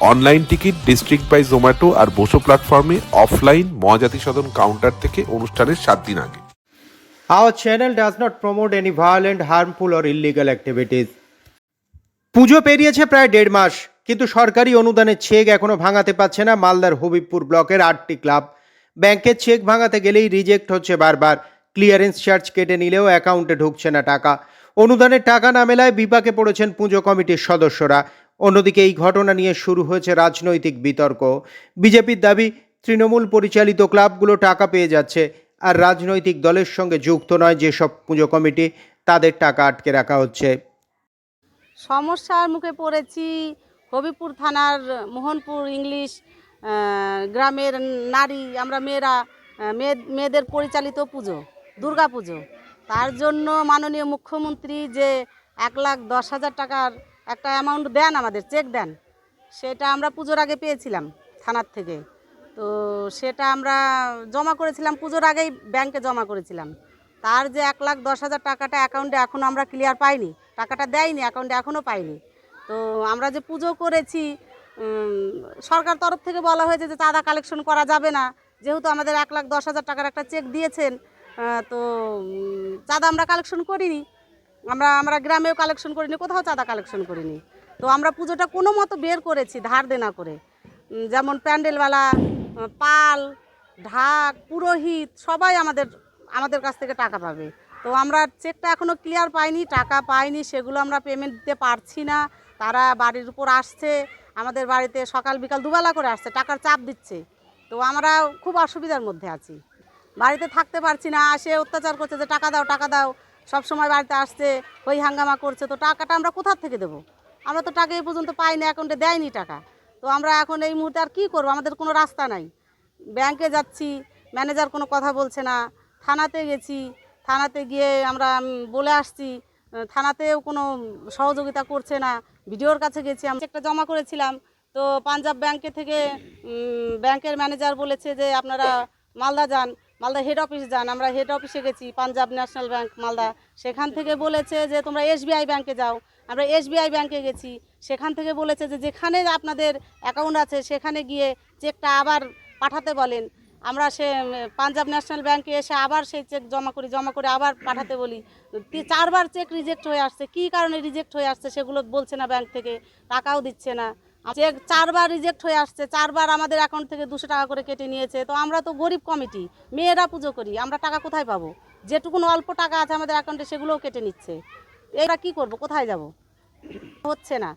Online ticket district by Zomato আর বসো প্ল্যাটফর্মে offline Mahajati সদন counter থেকে অনুষ্ঠানের সাত দিন আগে। Our channel does not promote any violent, harmful, or illegal activities. পুজো পেরিয়েছে প্রায় দেড় মাস কিন্তু সরকারি অনুদানের চেক এখনও ভাঙাতে পারছে না মালদার হবিবপুর ব্লকের আটটি ক্লাব। ব্যাংকের চেক ভাঙাতে গেলেই রিজেক্ট হচ্ছে বারবার। ক্লিয়ারেন্স চার্জ কেটে নিলেও অ্যাকাউন্টে ঢুকছে না টাকা। অনুদানের টাকা না মেলায় বিপাকে পড়েছেন পুজো কমিটির সদস্যরা। অন্যদিকে এই ঘটনা নিয়ে শুরু হয়েছে রাজনৈতিক বিতর্ক। বিজেপির দাবি, তৃণমূল পরিচালিত ক্লাবগুলো টাকা পেয়ে যাচ্ছে, আর রাজনৈতিক দলের সঙ্গে যুক্ত নয় যেসব পুজো কমিটি, তাদের টাকা আটকে রাখা হচ্ছে। সমস্যার মুখে পড়েছি হবিপুর থানার মোহনপুর ইংলিশ গ্রামের নারী, আমরা মেয়েরা মেয়ে, মেয়েদের পরিচালিত পুজো, দুর্গা পুজো। তার জন্য মাননীয় মুখ্যমন্ত্রী যে এক লাখ দশ হাজার টাকার একটা অ্যামাউন্ট দেন আমাদের চেক দেন। সেটা আমরা পুজোর আগে পেয়েছিলাম থানার থেকে। তো সেটা আমরা জমা করেছিলাম, পুজোর আগেই ব্যাংকে জমা করেছিলাম। তার যে এক লাখ দশ হাজার টাকাটা অ্যাকাউন্টে এখনও আমরা ক্লিয়ার পাইনি, টাকাটা দেয়নি অ্যাকাউন্টে এখনও পাইনি। তো আমরা যে পুজো করেছি সরকার তরফ থেকে বলা হয়েছে যে চাঁদা কালেকশন করা যাবে না। যেহেতু আমাদের এক লাখ দশ হাজার টাকার একটা চেক দিয়েছেন তো চাঁদা আমরা কালেকশন করিনি। আমরা আমরা গ্রামেও কালেকশন করিনি, কোথাও চাঁদা কালেকশন করিনি। তো আমরা পুজোটা কোনো মতো বের করেছি, ধার দেনা করে। যেমন প্যান্ডেলওয়ালা পাল, ঢাক, পুরোহিত, সবাই আমাদের আমাদের কাছ থেকে টাকা পাবে। তো আমরা চেকটা এখনও ক্লিয়ার পাইনি, টাকা পাইনি, সেগুলো আমরা পেমেন্ট দিতে পারছি না। তারা বাড়ির উপর আসছে, আমাদের বাড়িতে সকাল বিকাল দুবেলা করে আসছে, টাকার চাপ দিচ্ছে। তো আমরা খুব অসুবিধার মধ্যে আছি। বাড়িতে থাকতে পারছি না আসে অত্যাচার করছে যে, টাকা দাও টাকা দাও। সব সময় বাড়িতে আসছে, ওই হাঙ্গামা করছে, তো টাকাটা আমরা কোথার থেকে দেবো? আমরা তো টাকা এই পর্যন্ত পাইনি অ্যাকাউন্টে দেয়নি টাকা। তো আমরা এখন এই মুহূর্তে আর কী করব? আমাদের কোনো রাস্তা নাই। ব্যাংকে যাচ্ছি ম্যানেজার কোনো কথা বলছে না। থানাতে গেছি, থানাতে গিয়ে আমরা বলে আসছি। থানাতেও কোনো সহযোগিতা করছে না। ভিডিওর কাছে গেছি, আমি একটা জমা করেছিলাম। তো পাঞ্জাব ব্যাংকে থেকে ব্যাংকের ম্যানেজার বলেছে যে আপনারা মালদা যান। মালদা হেড অফিস যান, আমরা হেড অফিসে গেছি, পাঞ্জাব ন্যাশনাল ব্যাংক মালদা। সেখান থেকে বলেছে যে, তোমরা এসবিআই ব্যাংকে যাও। আমরা এসবিআই ব্যাংকে গেছি। সেখান থেকে বলেছে যে, যেখানে আপনাদের অ্যাকাউন্ট আছে, সেখানে গিয়ে চেকটা আবার পাঠাতে বলেন। আমরা সে পাঞ্জাব ন্যাশনাল ব্যাংকে এসে আবার সেই চেক জমা করি, জমা করে আবার পাঠাতে বলি। চারবার চেক রিজেক্ট হয়ে আসছে। কী কারণে রিজেক্ট হয়ে আসছে সেগুলো বলছে না ব্যাংক থেকে, টাকাও দিচ্ছে না। চেক চারবার রিজেক্ট হয়ে আসছে, চারবার আমাদের অ্যাকাউন্ট থেকে দুশো টাকা করে কেটে নিয়েছে, তো আমরা তো গরিব কমিটি মেয়েরা পুজো করি, আমরা টাকা কোথায় পাবো? যেটুকুন অল্প টাকা আছে আমাদের অ্যাকাউন্টে সেগুলোও কেটে নিচ্ছে। এরা কি করব, কোথায় যাব? হচ্ছে না।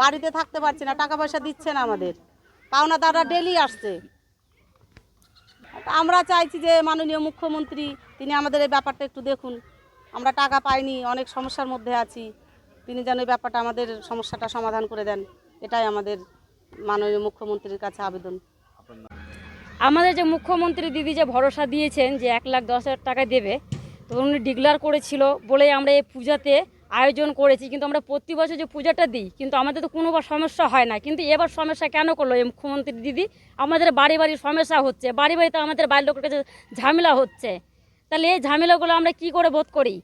বাড়িতে থাকতে পারছি না, টাকা পয়সা দিচ্ছে না আমাদের। পাওনাদাররা ডেলি আসছে। আমরা চাইছি যে মাননীয় মুখ্যমন্ত্রী, তিনি আমাদের এই ব্যাপারটা একটু দেখুন। আমরা টাকা পাইনি, অনেক সমস্যার মধ্যে আছি। তিনি যেন এই ব্যাপারটা আমাদের সমস্যাটা সমাধান করে দেন। এটাই আমাদের মাননীয় মুখ্যমন্ত্রীর কাছে আবেদন। আমাদের যে মুখ্যমন্ত্রী দিদি যে ভরসা দিয়েছেন যে এক লাখ দশ হাজার টাকা দেবে, তো উনি ডিক্লার করেছিল বলে আমরা এই পূজাতে আয়োজন করেছি। কিন্তু আমরা প্রতি বছর যে পূজাটা দিই, কিন্তু আমাদের তো কোনোবার সমস্যা হয় না। কিন্তু এবার সমস্যা কেন করল এই মুখ্যমন্ত্রী দিদি? আমাদের বাড়ি বাড়ি সমস্যা হচ্ছে, বাড়ি বাড়িতে আমাদের বাড়ির লোকের কাছে ঝামেলা হচ্ছে। তাহলে এই ঝামেলাগুলো আমরা কি করে বোধ করি?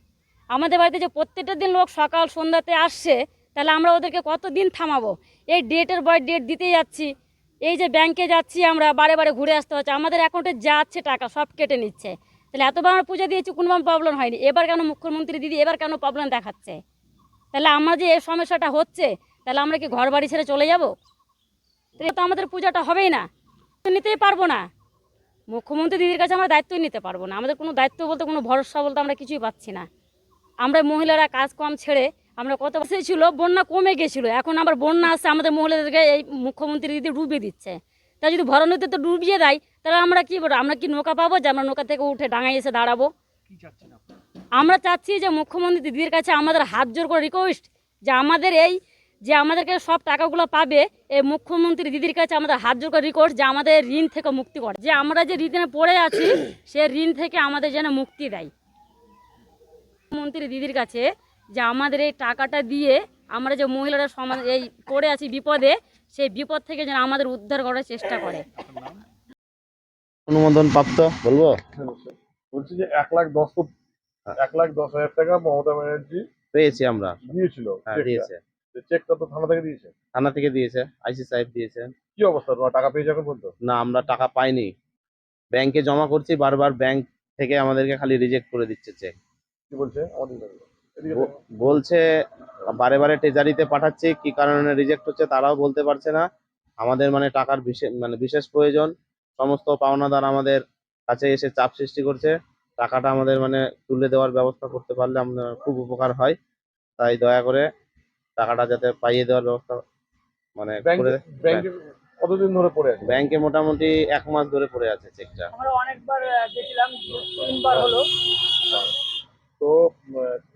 আমাদের বাড়িতে যে প্রত্যেকটা দিন লোক সকাল সন্ধ্যাতে আসছে, তাহলে আমরা ওদেরকে কত দিন থামাবো? এই ডেটের বয় ডেট দিতে যাচ্ছি। এই যে ব্যাংকে যাচ্ছি আমরা, বারে বারে ঘুরে আসতে হচ্ছে। আমাদের অ্যাকাউন্টে যাচ্ছে টাকা, সব কেটে নিচ্ছে। তাহলে এতবার আমরা পুজো দিয়েছি, কোনো প্রবলেম হয়নি। এবার কেন মুখ্যমন্ত্রী দিদি, এবার কেন প্রবলেম দেখাচ্ছে? তাহলে আমার যে এই সমস্যাটা হচ্ছে, তাহলে আমরা কি ঘর বাড়ি ছেড়ে চলে যাব? তাহলে তো আমাদের পূজাটা হবেই না। নিতেই পারব না। মুখ্যমন্ত্রী দিদির কাছে আমরা দায়িত্বই নিতে পারব না। আমাদের কোনো দায়িত্ব বলতে, কোনো ভরসা বলতে আমরা কিছুই পাচ্ছি না। আমরা মহিলারা কাজ কম ছেড়ে আমরা কত বছর ছিল বন্যা কমে গেছিল। এখন আবার বন্যা আসছে আমাদের মহিলাদেরকে এই মুখ্যমন্ত্রী দিদি ডুবিয়ে দিচ্ছে। তা যদি ভরণীতে তো ডুবিয়ে দেয় তাহলে আমরা কি বলব আমরা কি নৌকা পাবো যে আমরা নৌকা থেকে উঠে ডাঙায় এসে দাঁড়াবো? আমরা চাচ্ছি যে মুখ্যমন্ত্রী দিদির কাছে আমাদের হাত জোর করে রিকোয়েস্ট যে আমাদের এই যে আমাদেরকে সব টাকাগুলো পাবে এই মুখ্যমন্ত্রী দিদির কাছে আমাদের হাত জোর করে রিকোয়েস্ট যে আমাদের ঋণ থেকে মুক্তি করে। যে আমরা যে ঋণে পড়ে আছি সে ঋণ থেকে আমাদের যেন মুক্তি দেয়। মন্ত্রী দিদির কাছে যে আমাদের এই টাকাটা দিয়ে আমরা যে মহিলারা সমাজ এই পড়ে আছি বিপদে সেই বিপদ থেকে যেন আমাদের উদ্ধার করার চেষ্টা করে। অনুমোদন প্রাপ্ত বলব? বলছি যে এক লাখ দশ এক লাখ দশ হাজার টাকা মমতা ব্যানার্জি পেয়েছি আমরা। দিয়েছিল হ্যাঁ দিয়েছে। চেকটা তো থানা থেকে দিয়েছে? থানা থেকে দিয়েছে আইসি সাহেব দিয়েছে কি অবস্থা? তোমার টাকা পেয়েছে এখন বলতো না আমরা টাকা পাইনি। ব্যাংকে জমা করছি বারবার ব্যাংক থেকে আমাদেরকে খালি রিজেক্ট করে দিচ্ছে চেক কি বলছে? আমাদের বলছে বারে বারে ট্রেজারিতে পাঠাচ্ছি কি কারণে রিজেক্ট হচ্ছে তারাও বলতে পারছে না। আমাদের মানে টাকার বিশেষ মানে বিশেষ প্রয়োজন। সমস্ত পাওনাদার আমাদের কাছে এসে চাপ সৃষ্টি করছে। টাকাটা আমাদের মানে তুলে দেওয়ার ব্যবস্থা করতে পারলে আমরা খুব উপকার হয়। তাই দয়া করে টাকাটা যাতে পাইয়ে দেওয়ার ব্যবস্থা মানে করে কতদিন ধরে পড়ে আছে? ব্যাংকে মোটামুটি এক মাস ধরে পড়ে আছে চেকটা আমরা অনেকবার গেছিলাম তিনবার হলো। তো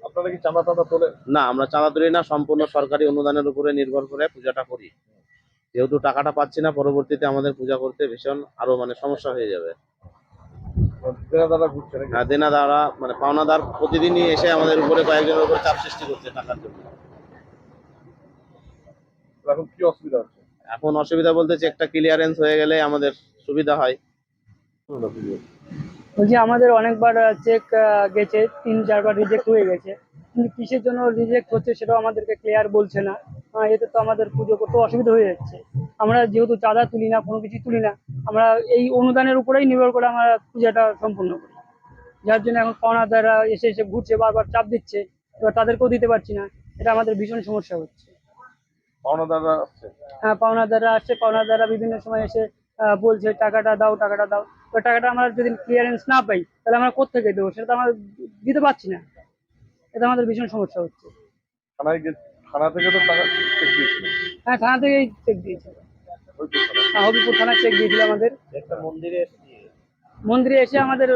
আপনারা কি চাঁদা টাদা তোলে না আমরা চাঁদা তুলি না সম্পূর্ণ সরকারি অনুদানের উপরে নির্ভর করে পূজাটা করি। যেহেতু টাকাটা পাচ্ছি না পরবর্তীতে আমাদের পূজা করতে ভীষণ আরও মানে সমস্যা হয়ে যাবে। দেনা দাদা ঘুরছে নাকি? আর মানে পাওনাদার প্রতিদিনই এসে আমাদের উপরে কয়েকজনের উপরে চাপ সৃষ্টি করছে টাকার জন্য। এখন কি অসুবিধা হচ্ছে? এখন অসুবিধা বলতে চেকটা ক্লিয়ারেন্স হয়ে গেলে আমাদের সুবিধা হয়। বলছি আমাদের অনেকবার চেক গেছে তিন চারবার রিজেক্ট হয়ে গেছে। কিন্তু কিসের জন্য রিজেক্ট হচ্ছে সেটাও আমাদেরকে ক্লিয়ার বলছে না। এতে তো আমাদের পুজো করতে অসুবিধা হয়ে যাচ্ছে। আমরা যেহেতু চাঁদা তুলি না কোনো কিছু তুলি না আমরা এই অনুদানের উপরেই নির্ভর করে আমরা পূজাটা সম্পূর্ণ করি। যার জন্য এখন পাওনাদাররা এসে এসে ঘুরছে বারবার চাপ দিচ্ছে এবার তাদেরকেও দিতে পারছি না। এটা আমাদের ভীষণ সমস্যা হচ্ছে। পাওনাদাররা আসছে? হ্যাঁ পাওনাদাররা আসছে পাওনাদাররা বিভিন্ন সময় এসে বলছে টাকাটা দাও টাকাটা দাও। তো টাকাটা আমরা যদি ক্লিয়ারেন্স না পাই তাহলে আমরা কোথেকে দেবো? সেটা তো আমরা দিতে পারছি না। এটা আমাদের ভীষণ সমস্যা হচ্ছে। থানায় থানা থেকে তো টাকা চেক দিয়েছিল? হ্যাঁ থানা থেকেই চেক দিয়েছে ওই থানা। হ্যাঁ, হবিপুর থানায় চেক দিয়েছিল আমাদের। মন্দিরে মন্দিরে এসে আমাদের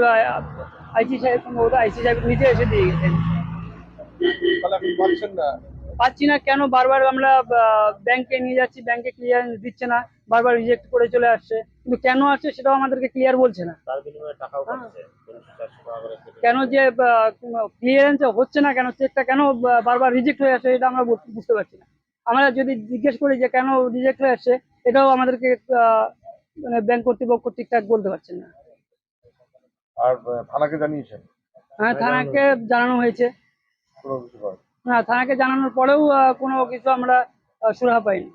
আইসি সাহেব সম্ভবত আইসি সাহেব নিজে এসে দিয়ে গেছেন। তাহলে এখন পাচ্ছেন না। পাচ্ছি না কেন বারবার আমরা ব্যাংকে নিয়ে যাচ্ছি ব্যাংকে ক্লিয়ারেন্স দিচ্ছে না বারবার রিজেক্ট করে চলে আসছে। কিন্তু কেন আসছে সেটাও আমাদেরকে ক্লিয়ার বলছে না। পাচ্ছে কেন যে ক্লিয়ারেন্স হচ্ছে না কেন চেকটা কেন বারবার রিজেক্ট হয়ে আসছে এটা আমরা বুঝতে পারছি না। আমরা যদি জিজ্ঞেস করি যে কেন রিজেক্ট হয়ে আসছে এটাও আমাদেরকে আহ, মানে ব্যাংক কর্তৃপক্ষ ঠিকঠাক বলতে পারছেন না। আর থানাকে জানিয়েছেন? হ্যাঁ থানাকে জানানো হয়েছে। কোনো কিছু হয় না থানাকে জানানোর পরেও কোনো কিছু আমরা সুরাহা পাইনি।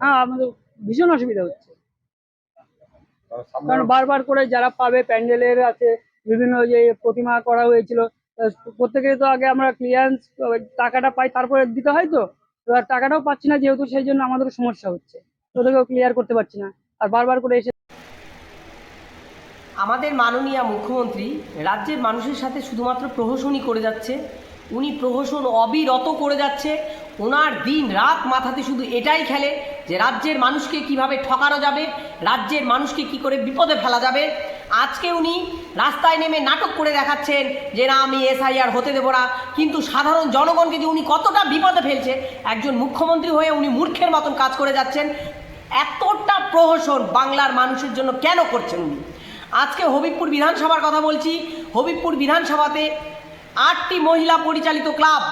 হ্যাঁ আমাদের ভীষণ অসুবিধা হচ্ছে। কারণ বারবার করে যারা পাবে প্যান্ডেলের আছে বিভিন্ন যে প্রতিমা করা হয়েছিল আহ, প্রত্যেকে তো আগে আমরা ক্লিয়ারেন্স টাকাটা পাই তারপরে দিতে হয় তো? এবার টাকাটাও পাচ্ছি না যেহেতু সেই জন্য আমাদের সমস্যা হচ্ছে। ওদেরকেও ক্লিয়ার করতে পারছি না। আর বারবার করে এসে আমাদের মাননীয় মুখ্যমন্ত্রী রাজ্যের মানুষের সাথে শুধুমাত্র প্রহসনই করে যাচ্ছে। উনি প্রহসন অবিরত করে যাচ্ছে। ওনার দিন রাত মাথাতে শুধু এটাই খেলে যে রাজ্যের মানুষকে কীভাবে ঠকানো যাবে, রাজ্যের মানুষকে কি করে বিপদে ফেলা যাবে। আজকে উনি রাস্তায় নেমে নাটক করে দেখাচ্ছেন যে না, আমি এসআইআর হতে দেবো না। কিন্তু সাধারণ জনগণকে যে উনি কতটা বিপদে ফেলছে, একজন মুখ্যমন্ত্রী হয়ে উনি মূর্খের মতন কাজ করে যাচ্ছেন। এতটা প্রহসন বাংলার মানুষের জন্য কেন করছেন উনি? আজকে হবিবপুর বিধানসভার কথা বলছি। হবিবপুর বিধানসভাতে আটটি মহিলা পরিচালিত ক্লাব।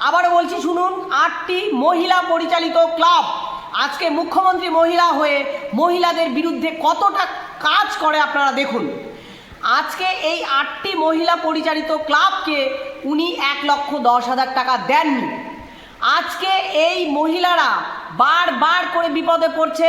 আবারও বলছি, শুনুন, আটটি মহিলা পরিচালিত ক্লাব। আজকে মুখ্যমন্ত্রী মহিলা হয়ে মহিলাদের বিরুদ্ধে কতটা কাজ করে আপনারা দেখুন। আজকে এই আটটি মহিলা পরিচালিত ক্লাবকে উনি এক লক্ষ দশ হাজার টাকা দেননি। আজকে এই মহিলারা বারবার করে বিপদে পড়ছে।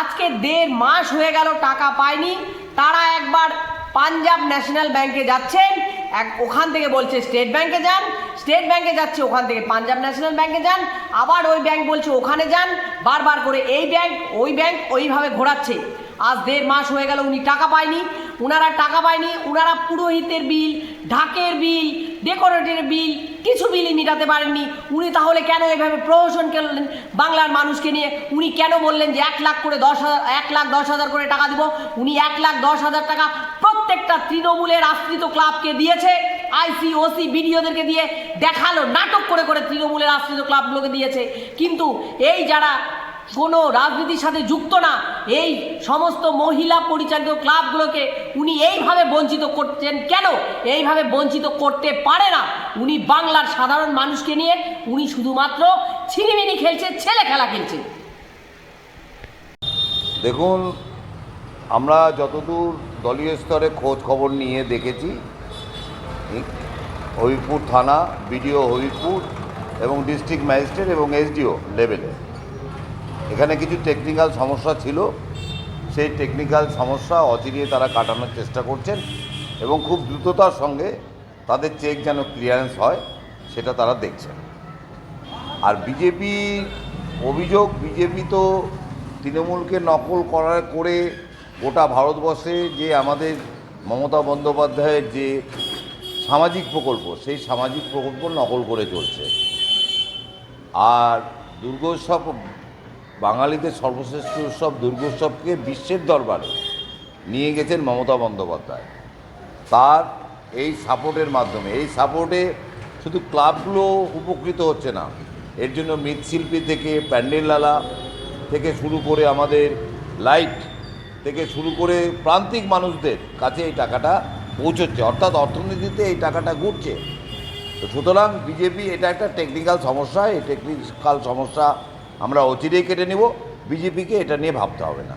আজকে দেড় মাস হয়ে গেল টাকা পায়নি। তারা একবার পাঞ্জাব ন্যাশনাল ব্যাংকে যাচ্ছেন। এক ওখান থেকে বলছে, স্টেট ব্যাংকে যান। স্টেট ব্যাংকে যাচ্ছে, ওখান থেকে পাঞ্জাব ন্যাশনাল ব্যাংকে যান। আবার ওই ব্যাংক বলছে, ওখানে যান। বারবার করে এই ব্যাংক, ওই ব্যাংক ওইভাবে ঘোরাচ্ছে। আজ দেড় মাস হয়ে গেল, উনি টাকা পায়নি। ওনারা টাকা পায়নি, উনারা পুরোহিতের বিল, ঢাকের বিল ডেকোরেটের বিল কিছু বিলই মেটাতে পারেননি। উনি তাহলে কেন এভাবে প্রহসন করলেন বাংলার মানুষকে নিয়ে? উনি কেন বললেন যে এক লাখ করে দশ হাজার, এক লাখ দশ হাজার করে টাকা দিব? উনি এক লাখ দশ হাজার টাকা প্রত্যেকটা তৃণমূলের আশ্রিত ক্লাবকে দিয়েছে, আইসি, ওসি, বিডিওদেরকে দিয়ে দেখাল, নাটক করে করে তৃণমূলের আশ্রিত ক্লাবগুলোকে দিয়েছে। কিন্তু এই যারা কোনো রাজনীতির সাথে যুক্ত না। এই সমস্ত মহিলা পরিচালিত ক্লাবগুলোকে উনি এইভাবে বঞ্চিত করছেন কেন? এইভাবে বঞ্চিত করতে পারে না। উনি বাংলার সাধারণ মানুষকে নিয়ে উনি শুধুমাত্র ছিনিমিনি খেলছে, ছেলে খেলা খেলছে। দেখুন, আমরা যতদূর দলীয় স্তরে খোঁজ খবর নিয়ে দেখেছি হবিপুর থানা, বিডিও হবিপুর এবং ডিস্ট্রিক্ট ম্যাজিস্ট্রেট এবং এসডিও লেভেলে। এখানে কিছু টেকনিক্যাল সমস্যা ছিল। সেই টেকনিক্যাল সমস্যা অচিরিয়ে তারা কাটানোর চেষ্টা করছেন এবং খুব দ্রুততার সঙ্গে তাদের চেক যেন ক্লিয়ারেন্স হয়, সেটা তারা দেখছেন। আর বিজেপি অভিযোগ বিজেপি তো তৃণমূলকে নকল করার করে গোটা ভারতবর্ষে যে আমাদের মমতা বন্দ্যোপাধ্যায়ের যে সামাজিক প্রকল্প, সেই সামাজিক প্রকল্প নকল করে চলছে। আর দুর্গোৎসব বাঙালিদের সর্বশ্রেষ্ঠ উৎসব দুর্গোৎসবকে বিশ্বের দরবারে নিয়ে গেছেন মমতা বন্দ্যোপাধ্যায়। তার এই সাপোর্টের মাধ্যমে, এই সাপোর্টে শুধু ক্লাবগুলো উপকৃত হচ্ছে না, এর জন্য মৃৎশিল্পী থেকে প্যান্ডেললালা থেকে শুরু করে আমাদের লাইট থেকে শুরু করে প্রান্তিক মানুষদের কাছে এই টাকাটা পৌঁছচ্ছে, অর্থাৎ অর্থনীতিতে এই টাকাটা ঘুরছে। তো সুতরাং বিজেপি এটা একটা টেকনিক্যাল সমস্যা, এই টেকনিক্যাল সমস্যা আমরা অচিরেই কেটে নেব বিজেপিকে এটা নিয়ে ভাবতে হবে না।